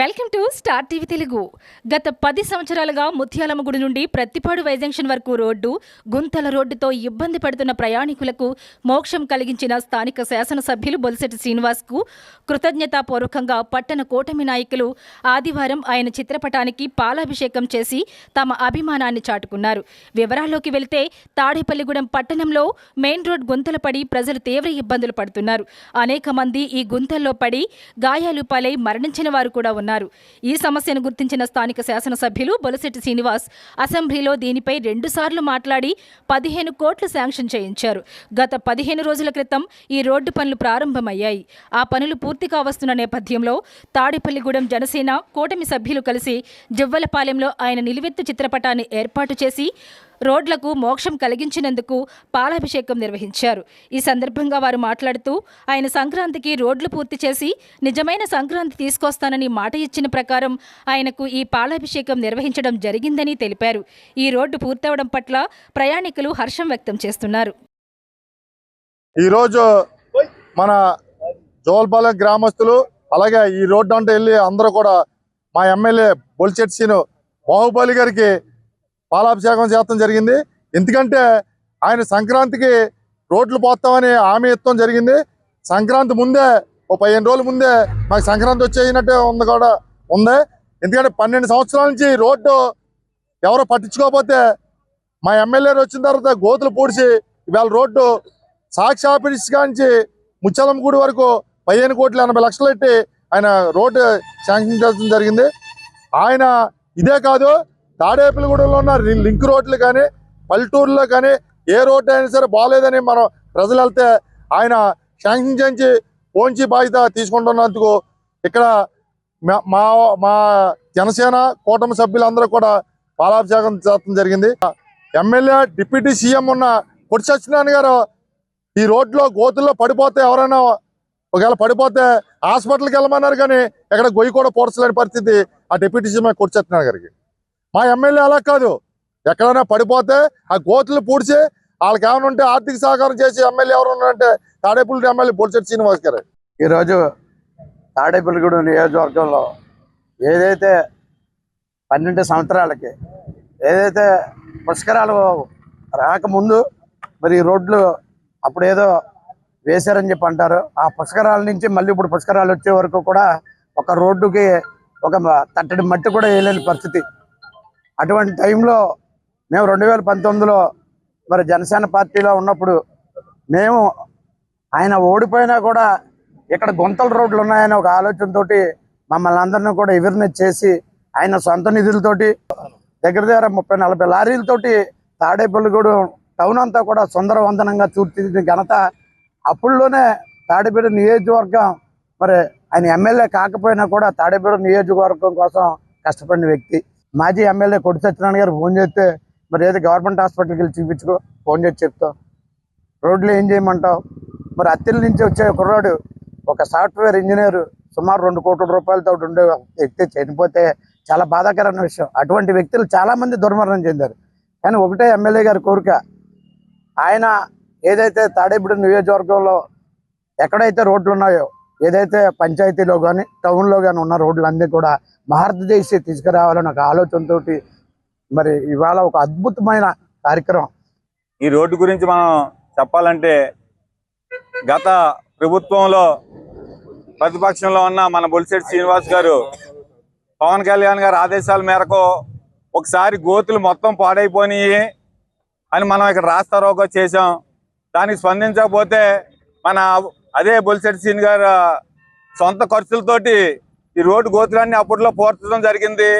Welcome to Star TV Telugu. గత పది సంవత్సరాలుగా ముత్యాలమ్మ గుడి నుండి ప్రత్తిపాడు వైజంక్షన్ వరకు రోడ్డు గుంతల రోడ్డుతో ఇబ్బంది పడుతున్న ప్రయాణికులకు మోక్షం కలిగించిన స్థానిక శాసనసభ్యులు బొలిశెట్టి శ్రీనివాస్కు కృతజ్ఞతాపూర్వకంగా పట్టణ కూటమి నాయకులు ఆదివారం ఆయన చిత్రపటానికి పాలాభిషేకం చేసి తమ అభిమానాన్ని చాటుకున్నారు. వివరాల్లోకి వెళితే తాడేపల్లిగూడెం పట్టణంలో మెయిన్ రోడ్ గుంతలు పడి ప్రజలు తీవ్ర ఇబ్బందులు పడుతున్నారు. అనేక మంది ఈ గుంతల్లో పడి గాయాలు పాలై మరణించిన వారు కూడా ఉన్నారు. ఈ సమస్యను గుర్తించిన స్థానిక శాసనసభ్యులు బొలసెట్టి శ్రీనివాస్ అసెంబ్లీలో దీనిపై రెండుసార్లు మాట్లాడి పదిహేను కోట్లు శాంక్షన్ చేయించారు. గత పదిహేను రోజుల క్రితం ఈ రోడ్డు పనులు ప్రారంభమయ్యాయి. ఆ పనులు పూర్తి కావస్తున్న నేపథ్యంలో తాడేపల్లిగూడెం జనసేన కూటమి సభ్యులు కలిసి జవ్వలపాలెంలో ఆయన నిలువెత్తు చిత్రపటాన్ని ఏర్పాటు చేసి రోడ్లకు మోక్షం కలిగించినందుకు పాలాభిషేకం నిర్వహించారు. ఈ సందర్భంగా వారు మాట్లాడుతూ ఆయన సంక్రాంతికి రోడ్లు పూర్తి చేసి నిజమైన సంక్రాంతి తీసుకొస్తానని మాట ఇచ్చిన ప్రకారం ఆయనకు ఈ పాలాభిషేకం నిర్వహించడం జరిగిందని తెలిపారు. ఈ రోడ్డు పూర్తవడం పట్ల ప్రయాణికులు హర్షం వ్యక్తం చేస్తున్నారు. ఈరోజు మన జోల్పాలెం గ్రామస్తులు అలాగే ఈ రోడ్డు అంటే వెళ్ళి అందరూ కూడా మా ఎమ్మెల్యే బొలిచెట్సిను బాహుబలి గారికి పాలాభిషేకం చేయడం జరిగింది. ఎందుకంటే ఆయన సంక్రాంతికి రోడ్లు పోతామని హామీ ఇవ్వడం జరిగింది. సంక్రాంతి ముందే ఓ పదిహేను రోజుల ముందే మాకు సంక్రాంతి వచ్చేసినట్టే ఉంది కూడా ఉంది. ఎందుకంటే పన్నెండు సంవత్సరాల నుంచి రోడ్డు ఎవరో పట్టించుకోకపోతే మా ఎమ్మెల్యే వచ్చిన తర్వాత గోతులు పూడిచి ఇవాళ రోడ్డు సాక్షి ఆఫీస్ కాంచి ముచ్చలంగూడి వరకు పదిహేను కోట్ల ఎనభై లక్షలు పెట్టి ఆయన రోడ్డు శాంక్షన్ చేయడం జరిగింది. ఆయన ఇదే కాదు తాడేపల్లిగూడెంలో ఉన్న లింక్ రోడ్లు కానీ పల్లెటూరులో కానీ ఏ రోడ్డు అయినా సరే బాగాలేదని మనం ప్రజలు వెళ్తే ఆయన శాంక్షన్ చేయించి పోంచి బాధ్యత తీసుకుంటున్నందుకు ఇక్కడ మా- మా మా జనసేన కూటమి సభ్యులందరూ కూడా పాలాభిషేకం చేయడం జరిగింది. ఎమ్మెల్యే డిప్యూటీ సీఎం ఉన్న కొట్టి సత్యనారాయణ గారు ఈ రోడ్లో గోతుల్లో పడిపోతే ఎవరైనా ఒకవేళ పడిపోతే హాస్పిటల్కి వెళ్ళమన్నారు కానీ ఎక్కడ గొయ్యి కూడా పోడ్చలేని పరిస్థితి ఆ డిప్యూటీ సీఎం కొట్టి సత్యనారాయణ గారికి. మా ఎమ్మెల్యే అలా కాదు. ఎక్కడైనా పడిపోతే ఆ గోతులు పూడ్చి వాళ్ళకి ఏమైనా ఉంటే ఆర్థిక సహకారం చేసి ఎమ్మెల్యే ఎవరు ఉన్నారంటే తాడేపల్లి ఎమ్మెల్యే బొడిచెట్టి శ్రీనివాస్ గారు. ఈరోజు తాడేపల్లిగూడెం నియోజకవర్గంలో ఏదైతే పన్నెండు సంవత్సరాలకి ఏదైతే పుష్కరాలు రాకముందు మరి ఈ రోడ్లు అప్పుడు ఏదో వేశారని చెప్పి అంటారు. ఆ పుష్కరాల నుంచి మళ్ళీ ఇప్పుడు పుష్కరాలు వచ్చే వరకు కూడా ఒక రోడ్డుకి ఒక తట్టడి మట్టి కూడా వేయలేని పరిస్థితి. అటువంటి టైంలో మేము రెండు వేల పంతొమ్మిదిలో మరి జనసేన పార్టీలో ఉన్నప్పుడు మేము ఆయన ఓడిపోయినా కూడా ఇక్కడ గుంతల రోడ్లు ఉన్నాయని ఒక ఆలోచనతో మమ్మల్ని అందరినీ కూడా అవేర్నెస్ చేసి ఆయన సొంత నిధులతోటి దగ్గర దగ్గర ముప్పై నలభై లారీలతోటి తాడేపల్లిగూడెం టౌన్ అంతా కూడా సుందరవందనంగా తీర్చిదిద్దిన ఘనత అప్పుల్లోనే తాడేపల్లి నియోజకవర్గం మరి ఆయన ఎమ్మెల్యే కాకపోయినా కూడా తాడేపల్లి నియోజకవర్గం కోసం కష్టపడిన వ్యక్తి. మాజీ ఎమ్మెల్యే కొట్టి సత్యనారాయణ గారు ఫోన్ చేస్తే మరి ఏదో గవర్నమెంట్ హాస్పిటల్కి వెళ్ళి చూపించుకో ఫోన్ చేసి చెప్తావు రోడ్లు ఏం చేయమంటావు? మరి అత్తిల నుంచి వచ్చే కుర్రాడు ఒక సాఫ్ట్వేర్ ఇంజనీర్ సుమారు రెండు కోట్ల రూపాయలతో ఉండే వ్యక్తి చనిపోతే చాలా బాధాకరమైన విషయం. అటువంటి వ్యక్తులు చాలా మంది దుర్మరణం చెందారు. కానీ ఒకటే ఎమ్మెల్యే గారి కోరిక ఆయన ఏదైతే తాడేపూడి నియోజకవర్గంలో ఎక్కడైతే రోడ్లు ఉన్నాయో ఏదైతే పంచాయతీలో కానీ టౌన్లో కానీ ఉన్న రోడ్లన్నీ కూడా భారతదేశం తీసుకురావాలని ఒక ఆలోచనతోటి మరి ఇవాళ ఒక అద్భుతమైన కార్యక్రమం. ఈ రోడ్డు గురించి మనం చెప్పాలంటే గత ప్రభుత్వంలో ప్రతిపక్షంలో ఉన్న మన బొలిశెట్టి శ్రీనివాస్ గారు పవన్ కళ్యాణ్ గారి ఆదేశాల మేరకు ఒకసారి గోతులు మొత్తం పాడైపోయినాయి అని మనం ఇక్కడ రాస్తారోగా చేసాం దానికి స్పందించకపోతే మన అదే బొలిశెట్టి సీన్ గారు సొంత ఖర్చులతోటి ఈ రోడ్డు గోతులన్నీ అప్పట్లో పోర్చడం జరిగింది.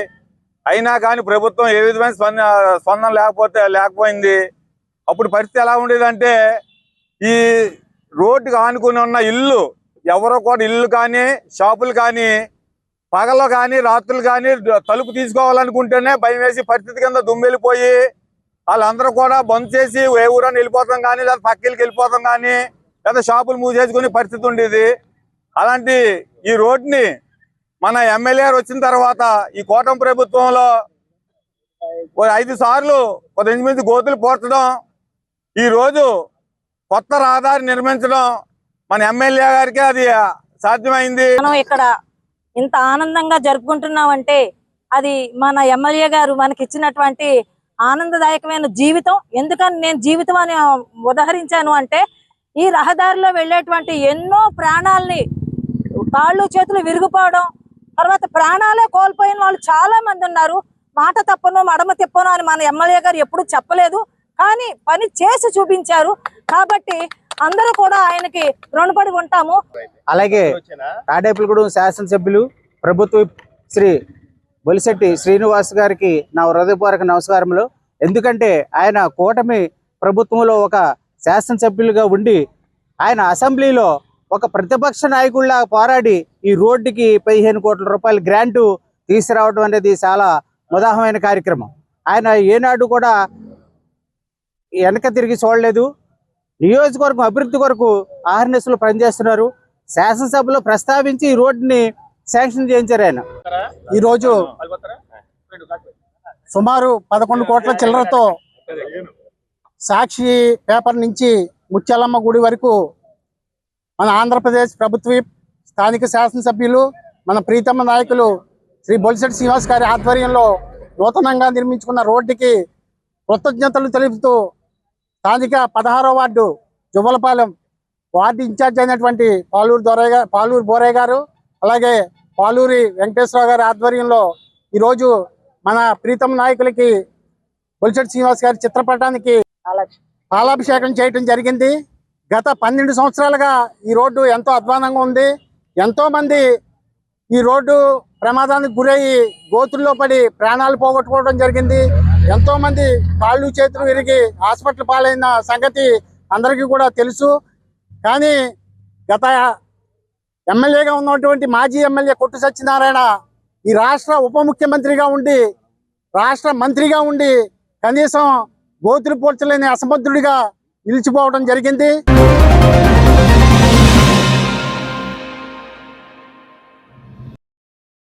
అయినా కానీ ప్రభుత్వం ఏ విధమైన స్పందన స్పందన లేకపోతే లేకపోయింది. అప్పుడు పరిస్థితి ఎలా ఉండేదంటే ఈ రోడ్డుకు ఆనుకుని ఉన్న ఇల్లు ఎవరో కూడా ఇల్లు కానీ షాపులు కానీ పగలు కానీ రాత్రులు కానీ తలుపు తీసుకోవాలనుకుంటేనే భయం వేసి పరిస్థితి కింద దుమ్మెళ్ళిపోయి వాళ్ళందరూ కూడా బంద్ చేసి ఏ ఊరని వెళ్ళిపోతాం కానీ లేదా పక్కిళ్ళకి వెళ్ళిపోతాం కానీ లేదా షాపులు మూసేసుకునే పరిస్థితి ఉండేది. అలాంటి ఈ రోడ్ని మన ఎమ్మెల్యే వచ్చిన తర్వాత ఈ కోటం ప్రభుత్వంలో ఐదు సార్లు ఒక మంది గోతులు పోర్చడం ఈ రోజు కొత్త రహదారి నిర్మించడం మన ఎమ్మెల్యే గారికి అది సాధ్యమైంది. మనం ఇక్కడ ఇంత ఆనందంగా జరుపుకుంటున్నామంటే అది మన ఎమ్మెల్యే గారు మనకి ఇచ్చినటువంటి ఆనందదాయకమైన జీవితం. ఎందుకని నేను జీవితం అని ఉదహరించాను అంటే ఈ రహదారిలో వెళ్ళేటువంటి ఎన్నో ప్రాణాలని కాళ్ళు చేతులు విరిగిపోవడం తర్వాత ప్రాణాలే కోల్పోయిన వాళ్ళు చాలా మంది ఉన్నారు. మాట తప్పను మడమ తిప్పను అని మన ఎమ్మెల్యే గారు ఎప్పుడు చెప్పలేదు. కానీ పని చేసి చూపించారు. కాబట్టి అందరూ కూడా ఆయనకి రుణపడి ఉంటాము. అలాగే తాడేపల్లిగూడెం శాసనసభ్యులు ప్రభుత్వ శ్రీ బొలిశెట్టి శ్రీనివాస్ గారికి నా హృదయపూర్వక నమస్కారములు. ఎందుకంటే ఆయన కూటమి ప్రభుత్వంలో ఒక శాసనసభ్యులుగా ఉండి ఆయన అసెంబ్లీలో ఒక ప్రతిపక్ష నాయకుడిలా పోరాడి ఈ రోడ్డుకి పదిహేను కోట్ల రూపాయల గ్రాంటు తీసుకురావడం అనేది చాలా ఉదాహమైన కార్యక్రమం. ఆయన ఏనాడు కూడా వెనక తిరిగి చూడలేదు. నియోజకవర్గం అభివృద్ధి కొరకు ఆర్ఎన్ఎస్లో పనిచేస్తున్నారు. శాసనసభలో ప్రస్తావించి ఈ రోడ్డుని శాంక్షన్ చేయించారు ఆయన. ఈరోజు సుమారు పదకొండు కోట్ల చిల్లరతో సాక్షి పేపర్ నుంచి ముత్యాలమ్మ గుడి వరకు మన ఆంధ్రప్రదేశ్ ప్రభుత్వ స్థానిక శాసనసభ్యులు మన ప్రీతమ్మ నాయకులు శ్రీ బొలిశెట్టి శ్రీనివాస్ గారి ఆధ్వర్యంలో నూతనంగా నిర్మించుకున్న రోడ్డుకి కృతజ్ఞతలు తెలుపుతూ స్థానిక పదహారో వార్డు జువ్వలపాలెం వార్డు ఇన్ఛార్జ్ అయినటువంటి పాలూరు దొరయ్య గారు పాలూరు బోరయ్య గారు అలాగే పాలూరి వెంకటేశ్వరరావు గారి ఆధ్వర్యంలో ఈరోజు మన ప్రీతం నాయకులకి బొలిశెట్టి శ్రీనివాస్ గారి చిత్రపటానికి పాలాభిషేకం చేయటం జరిగింది. గత పన్నెండు సంవత్సరాలుగా ఈ రోడ్డు ఎంతో అధ్వానంగా ఉంది. ఎంతో మంది ఈ రోడ్డు ప్రమాదానికి గురయ్యి గోతుల్లో పడి ప్రాణాలు పోగొట్టుకోవడం జరిగింది. ఎంతో మంది కాళ్ళు చేతులు విరిగి హాస్పిటల్ పాలైన సంగతి అందరికీ కూడా తెలుసు. కానీ గత ఎమ్మెల్యేగా ఉన్నటువంటి మాజీ ఎమ్మెల్యే కొట్టు సత్యనారాయణ ఈ రాష్ట్ర ఉప ముఖ్యమంత్రిగా ఉండి రాష్ట్ర మంత్రిగా ఉండి కనీసం గోతులు పోల్చలేని అసమర్థుడిగా నిలిచిపోవడం జరిగింది.